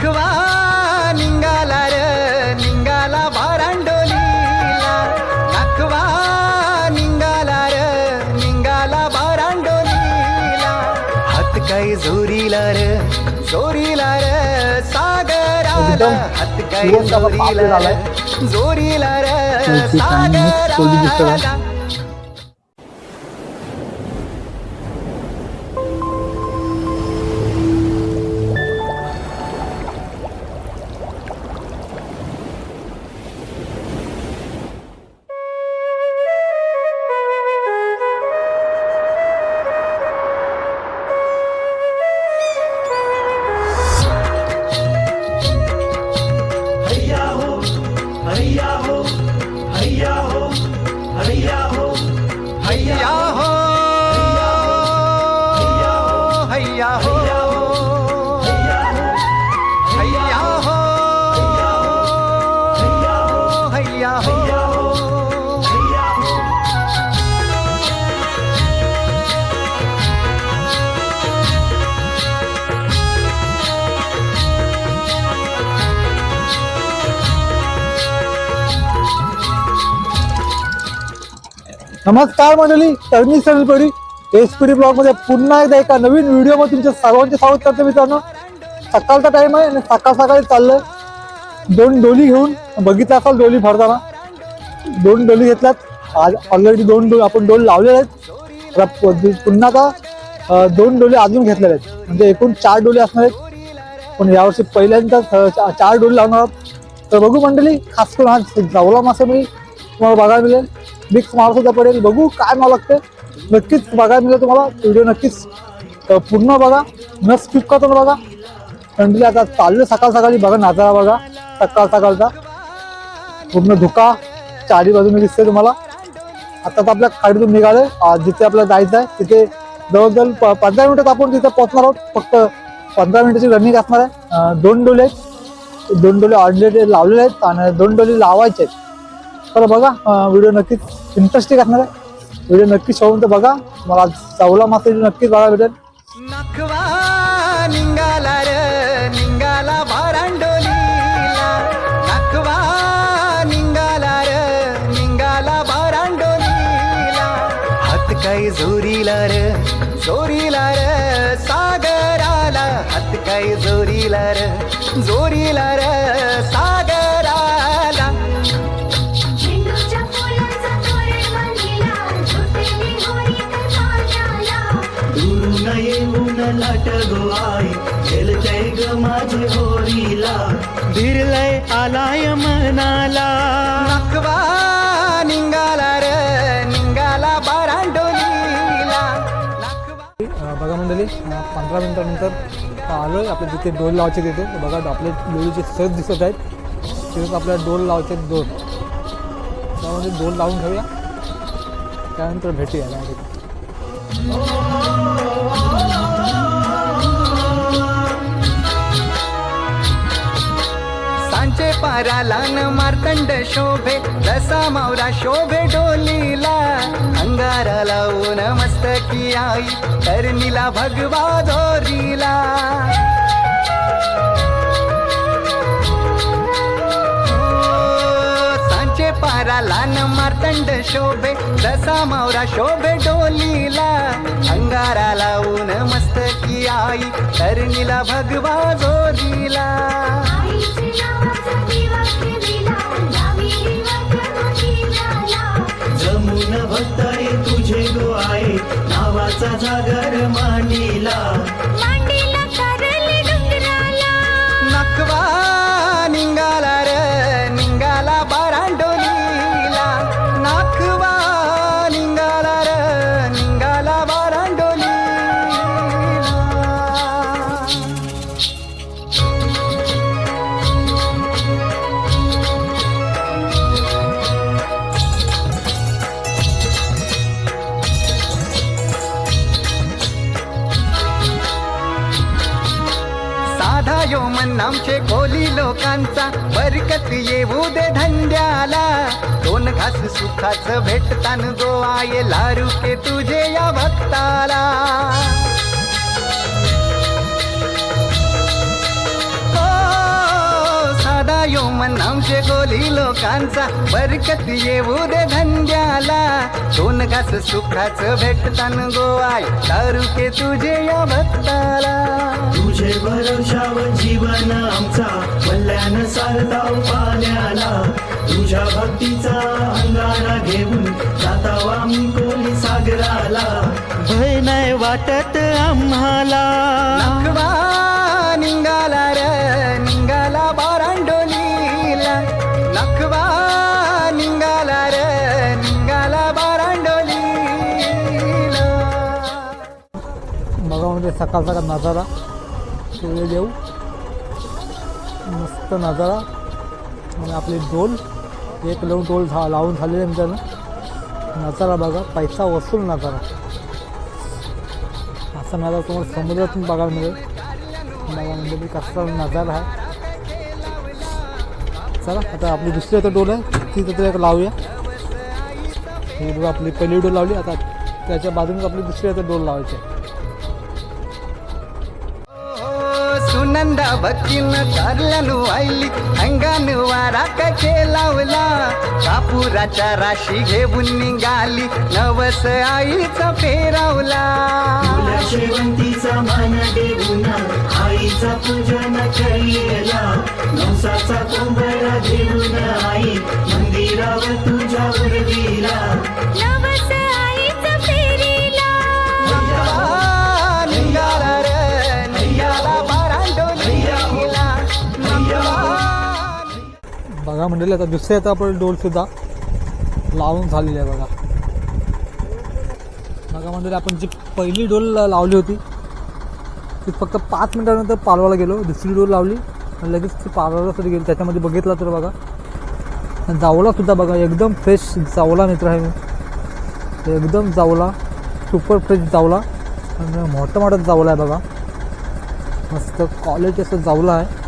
दाखवा निंगाला र निंगाला भारांडोलीला दाखवा निंगाला र निंगाला भारांडोलीला हात काय झोरीला र झोरीला र सागराला. हात काय झोरीला र झोरीला र सागराला. नमस्कार मंडळी तरणी एस पी डी ब्लॉगमध्ये पुन्हा एकदा एका नवीन व्हिडिओमध्ये तुमच्या सर्वांचे स्वागत करतो मित्रांनो. सकाळचा टाईम आहे आणि सकाळ सकाळी चाललं दोन डोली घेऊन बघितलं असाल डोली भरताना. दोन डोली घेतल्यात. आज ऑलरेडी दोन डोली आपण डोल लावलेले आहेत. पुन्हा आता दोन डोली अजून घेतलेले आहेत. म्हणजे एकूण चार डोली असणार आहेत. पण यावर्षी पहिल्यांदा चार डोली लावणार आहोत. तर बघू मंडळी खास करून आज जावला मासे मी तुम्हाला बघायला मिळेल. मिक्स माल सुद्धा पडेल. बघू काय मला लागते नक्कीच बघायला मिळेल तुम्हाला. व्हिडिओ नक्कीच पूर्ण बघा. न स्किप करतो बघा. थंडी आता चाललं सकाळ सकाळी बघा नाचारा बघा. सकाळ सकाळचा. पूर्ण धुका. चारी बाजूने दिसते तुम्हाला. आता तर आपल्या खाडीतून निघाले जिथे आपल्याला जायचं आहे तिथे जवळजवळ प- पंधरा मिनिटात आपण तिथे पोहोचणार आहोत. फक्त पंधरा मिनिटाची रनिंग असणार आहे. दोन डोले आहेत. दोन डोले ऑलरेडी लावलेले आहेत आणि दोन डोले लावायचे आहेत. तर बघा व्हिडिओ नक्कीच इंटरेस्टिंग असणार आहे. व्हिडिओ नक्कीच शोधून तर बघा मला चवला मात्र नक्कीच बघायला भेटेल. नखवा निघाला र निघाला बारांडोलीला नखवा निघाला र निघाला बारांडोलीला हात काही जोरीला र जोरीला र सागराला. हात काही जोरीला र जोरीला येऊन लाट गो आई खेळतय ग माझे होरीला. बिरलय आलाय मनाला. नखवा निघाला र निघाला बारांडोलीला. बघा मंडळी पंधरा मिनिटानंतर आलोय आपल्या जिथे डोल लावायचे तिथे. बघा आपले डोलीचे सहज दिसत आहेत. तिथेच आपल्याला डोल लावायचे दोन. त्यामध्ये डोल लावून ठेवूया त्यानंतर भेटूया. पाराला न मार्तंड शोभे दसा मावरा शोभे डोलीला. अंगारा लावून मस्तकी आई तरणीला भगवा दोरीला. हो, सांचे पारा लान मार्तंड शोभे दसा मावरा शोभे डोलीला. अंगारा लावून मस्तकी आई तरणीला भगवा जोरीला जमून भक्ताई तुझे गो आई नावाचा जागर मांडीला. आमचे कोली लोकांचा बरकत येऊ दे धंद्याला. दोन घास सुखाच भेटतान गो आये लारू के तुझे या भक्ताला. मनामचे गोली लोकांचा. बरकत येऊ दे धंद्याला. दोन घास सुखाचं भेटतान गोवाय. दारू के तुझे या भक्ताला. तुझे भरोशावर जीवन आमचा. मल्ल्यान सारताव पाण्याला. तुझ्या भक्तीचा अंगारा घेऊन जाताव आम्ही कोली सागराला. भय नाही वाटत आम्हाला. निघाला सकाळचा सकाळ सकाळ नजारा सूर्यदेव मस्त नजारा. आणि आपले डोल एक लावून डोल झा लावून झालेले मित्रांनो नजारा बघा. पैसा वसूल नजारा. असा नजारा तुम्हाला समुद्रातून बघायला मिळेल. बघा म्हणजे मी कसा नजारा आहे. चला आता आपली दुसरी आता डोल आहे. ती तर एक लावूया. ही डोळ आपली पहिली डोल लावली. आता त्याच्या बाजूनच आपली दुसरी आता डोल लावायची सुनंदा भक्तीनं कारल्यानु आईली अंगान वारा कचे लावला. कापुराच्या राशी घेऊन निघाली. नवस आईचा फेरावला शेवंतीचा मान देऊन आईचा पूजन केला नवसाचा कोंबडा घेऊन आई मंदिरावर तुझ्या उरविला बघा म्हणजे आता दुसरे आता आपण डोलसुद्धा लावून झालेली आहे बघा. बघा म्हणजे आपण जी पहिली डोल लावली होती ती फक्त पाच मिनिटानंतर पालवायला गेलो. दुसरी डोल लावली आणि लगेच ती पालवाला सुद्धा गेली. त्याच्यामध्ये बघितलं तर बघा. जावलासुद्धा बघा एकदम फ्रेश जावला मित्र आहे मी. एकदम जावला सुपर फ्रेश जावला. आणि मोठं मोठं जावला आहे बघा. मस्त क्वालिटी असं जावला आहे.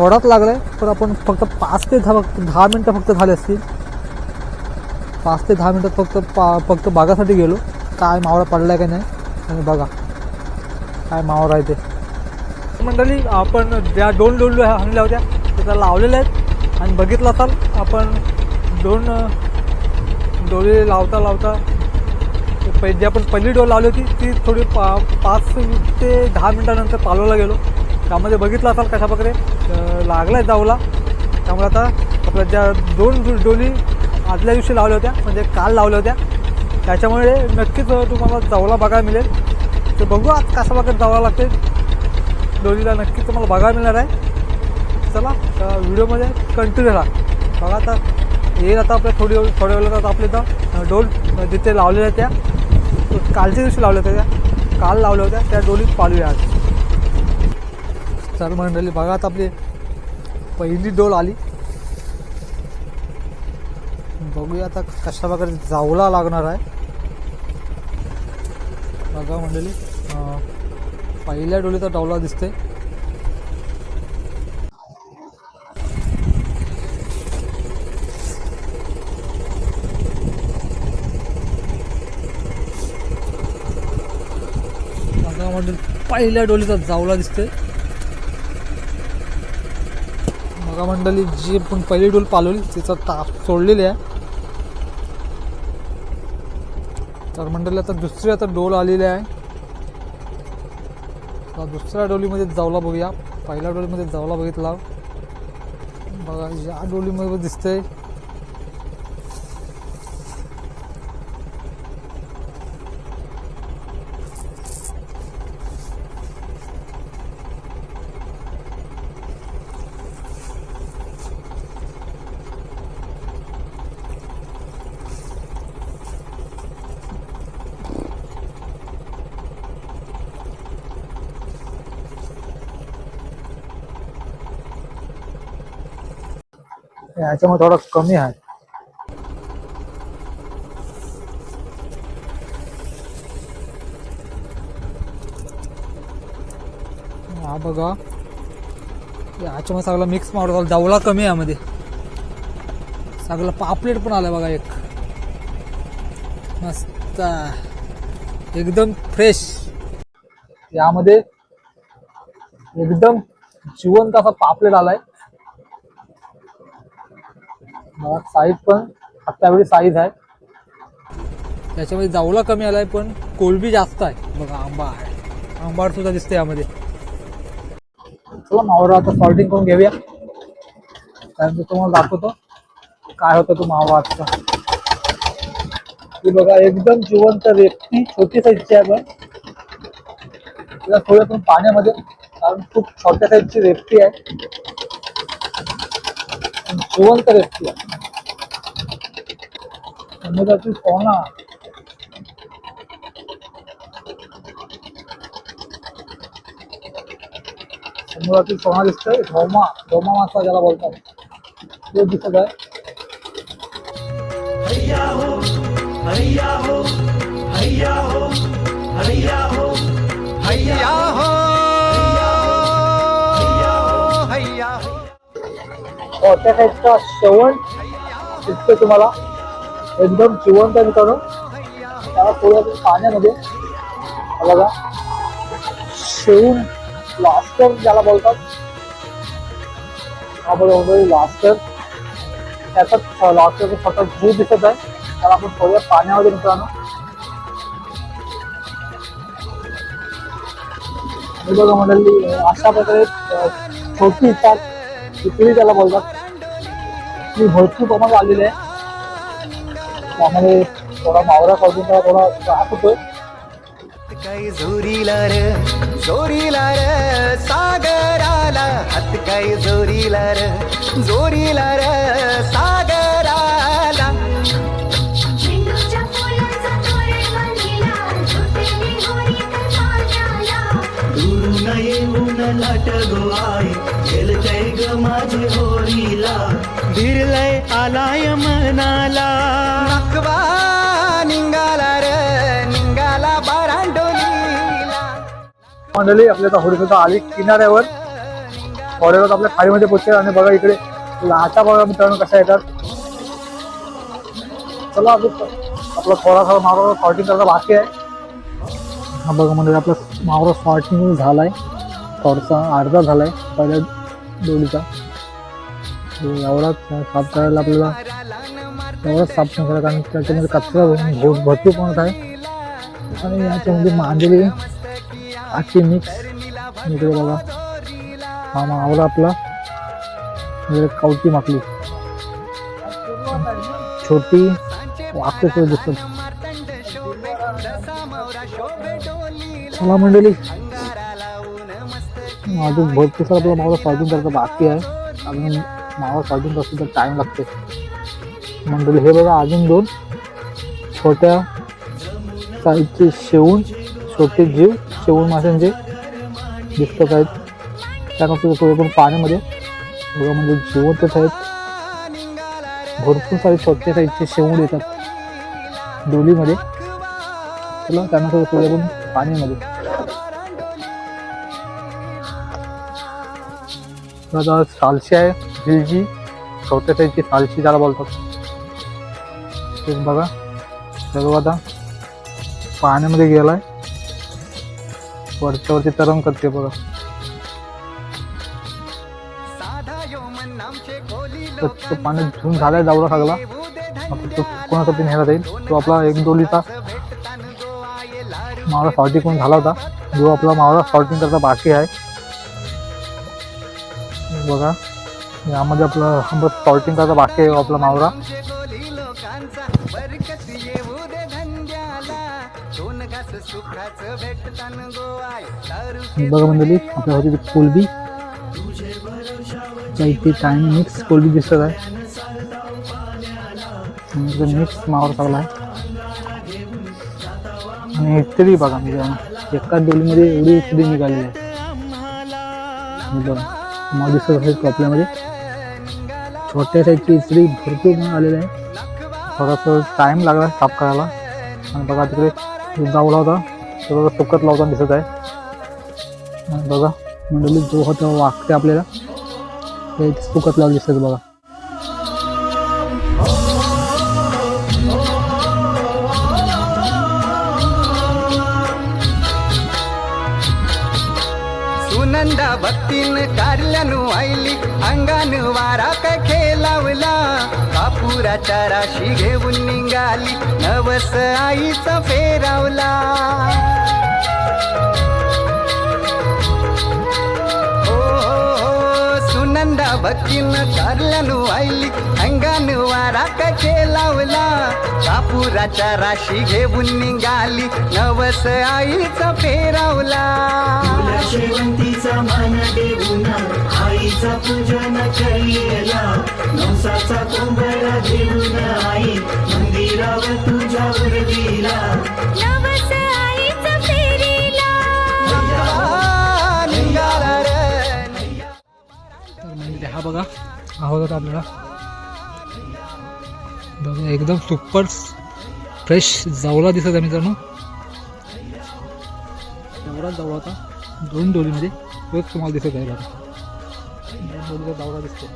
थोडाच लागलाय पण आपण फक्त पाच ते दहा दहा मिनटं फक्त झाले असतील. पाच ते दहा मिनटात फक्त पा फक्त बागासाठी गेलो. काय मावळा पडलाय का नाही आणि बघा काय मावळा आहे ते. मंडळी आपण ज्या दोन डोल आणल्या होत्या त्या लावलेल्या आहेत. आणि बघितलं असाल आपण दोन डोळे लावता लावता ते पहि जी आपण पहिली डोल लावली होती ती थोडी पा पाच ते दहा मिनटानंतर पालवला गेलो. त्यामध्ये बघितलं असाल कशा प्रकारे लागला लागलाय जाऊला. त्यामुळे आता आपल्या ज्या दोन डोली आदल्या दिवशी लावल्या होत्या म्हणजे काल लावल्या होत्या. त्याच्यामुळे नक्कीच तुम्हाला जावला बघायला मिळेल. तर बघू आज कसा बघत जावं लागते डोलीला नक्कीच तुम्हाला बघायला मिळणार आहे. चला तर व्हिडिओमध्ये कंटिन्यू राहा. बघा आता येईल आता आपल्या थोडी थोड्या वेळात आता आपले इथं डोल जिथे लावलेल्या त्या कालच्या दिवशी लावल्या होत्या त्या. काल लावल्या होत्या त्या डोलीत पाळूया आज. तर मंडळी बघा आता आपली पहिली डोल आली. बघूया आता कशा प्रकारे जावला लागणार आहे. बघा मंडळी पहिल्या डोलीचा डावला दिसते बघा मंडळी पहिल्या डोलीचा जावला दिसते बघा मंडळी जी पण पहिली डोल पालवली तिचा ताप सोडलेली आहे. तर मंडळी आता दुसरी आता डोल आलेली आहे. आता दुसऱ्या डोलीमध्ये जावला बघूया. पहिल्या डोलीमध्ये जावला बघितला. बघा या डोलीमध्ये दिसतंय. याच्यामध्ये थोडा कमी आहे. हा बघा. याच्यामध्ये सगळं मिक्स मावडा झाला. जावला कमी आहे यामध्ये. सगळं पापलेट पण आलं बघा एक. मस्त एकदम फ्रेश यामध्ये एकदम जिवंत असा पापलेट आलाय. साईज पण त्यावेळी साईज आहे. त्याच्यामध्ये जावला कमी आलाय पण कोलबी जास्त आहे. बघा आंबा आहे आंबाड सुद्धा दिसते यामध्ये. चला मावरा आता सॉल्टिंग करून घेऊया. त्यानंतर तुम्हाला दाखवतो. काय होतं तो मावा आजचा. ही बघा एकदम जिवंत रेपटी छोटी साईजची आहे पण. तिला थोडं पण पाण्यामध्ये. कारण खूप छोट्या साईजची व्यक्ती आहे. रेपटी आहे समुद्राची सोना समुद्रातील सोना दिसतोय धोमा धोमा मासा ज्याला बोलतात तो दिसत आहे हैया हो हैया हो हैया हो हैया हो हैया हो। मोठ्या शेवण दिसतोय तुम्हाला. एकदम जिवंत आहे मित्रांनो. त्याला थोडं पाण्यामध्ये बघा. शेवून लास्टर ज्याला बोलतात. हा लास्टर. त्याचा लास्टरचा छोटा जीव दिसत आहे. त्याला आपण थोड्या पाण्यामध्ये मित्रांनो. बघा म्हणाली अशा प्रकारे छोटी चाक चिकली त्याला बोलतात. ती भरपूर प्रमाणात आलेली आहे. त्यामध्ये थोडा मावरा पासून त्याला थोडा त्रास होतोय. काही र सागराला. हात काही सागराला. लाट गो आई खेळतय ग माझे होरीला बिरलय आलाय मनाला. नखवा निघाला र निघाला बारांडोलीला. मंडळी आपल्या होडी सुद्धा आली किनाऱ्यावर. थोड्या आपल्या खाडीमध्ये पोचेल आणि बघा इकडे लाटा बघा मित्रांनो कशा येतात. चला आपला थोडासा मावरा शॉर्टिंग करायचा बाकी आहे. हा बघा म्हणजे आपला मावरा शॉर्टिंग झालाय. थोडासा अर्धा झालाय. पहिल्या डोलीचा एवढा एवढाच साफ करायला आपल्याला एवढाच साफ नाही करा कारण त्याच्यामध्ये कचरा भरपूर प्रमाणात आहे. आणि याच्यामध्ये मांजरी आखी मिक्स इकडे बघा. हा आवडा आपला. इकडे माकली छोटी वाक्य दिसत. चला मंडळी. अजून भरपूर सारा आपला मावळा साजून करायचं बाकी आहे. अजून मावळा साजून असतो तर टाइम लागते. मंडळी हे बघा अजून दोन छोट्या साईजचे शेवून छोटे जीव शेवून माशांचे दिसतात आहेत. त्यानंतर थोडे पण पाण्यामध्ये. बघा म्हणजे जिवंतच आहेत. भरपूर सारे छोटे साईजचे शेवून येतात. डोलीमध्ये. चला त्यानंतर थोडे पण पाण्यामध्ये. आता सालशी आहे झिलजी छोट्या साईजची सालशी त्याला बोलतात तेच बघा सर्व आता पाण्यामध्ये गेलाय वरच्या वरती तरंग करते बघा तर तो पाण्यात धुवून झालाय दावला सगळा आता तो कोणासाठी नेला जाईल तो आपला एक डोलीचा मावळा सॉर्टिंग करून झाला होता जो आपला मावळा सॉर्टिंग करता बाकी आहे बघा. यामध्ये आपला समजा सॉर्टिंग करायचा बाकी आहे आपला मावरा. बघा मंडळी आपल्या होती ती कोलबी. इथे टाइम मिक्स कोलबी दिसत आहे. मिक्स मावर चांगला आहे. आणि इत्री बघा म्हणजे एका डोलीमध्ये एवढी निघाली आहे. बघा. मग दिसत असेल कपड्यामध्ये छोट्या साईजची इचडी भरपूर म्हणून आलेली आहे. थोडासा टाइम लागला साफ करायला. आणि बघा तिकडे जावला होता. तो सुकत लावताना दिसत आहे. आणि बघा मंडळी जो होता वागते आपल्याला ते सुकत लावलं दिसत बघा. अंगान वारा का खेलावला कापुराच्या राशी घेऊन निघाली नवस आईचा फेरावला. भक्तीन कारल्यानु आईली अंगान वारा कचे लावला? कापुराच्या राशी घेऊन निघाली नवस आईचा फेरावला तुला शेवंतीचा मान देऊन आईचा पूजन केला नवसाचा कोंबडा घेऊन आई मंदिरावर तुझ्यावर गेला हा बघा. आवडत आपल्याला. बघा एकदम सुपर फ्रेश जावला दिसत आहे मित्रांनो. एवढा जावळा होता दोन डोलीमध्ये. तोच तुम्हाला दिसत आहे बघा. दोन डोलीचा जावळा दिसतो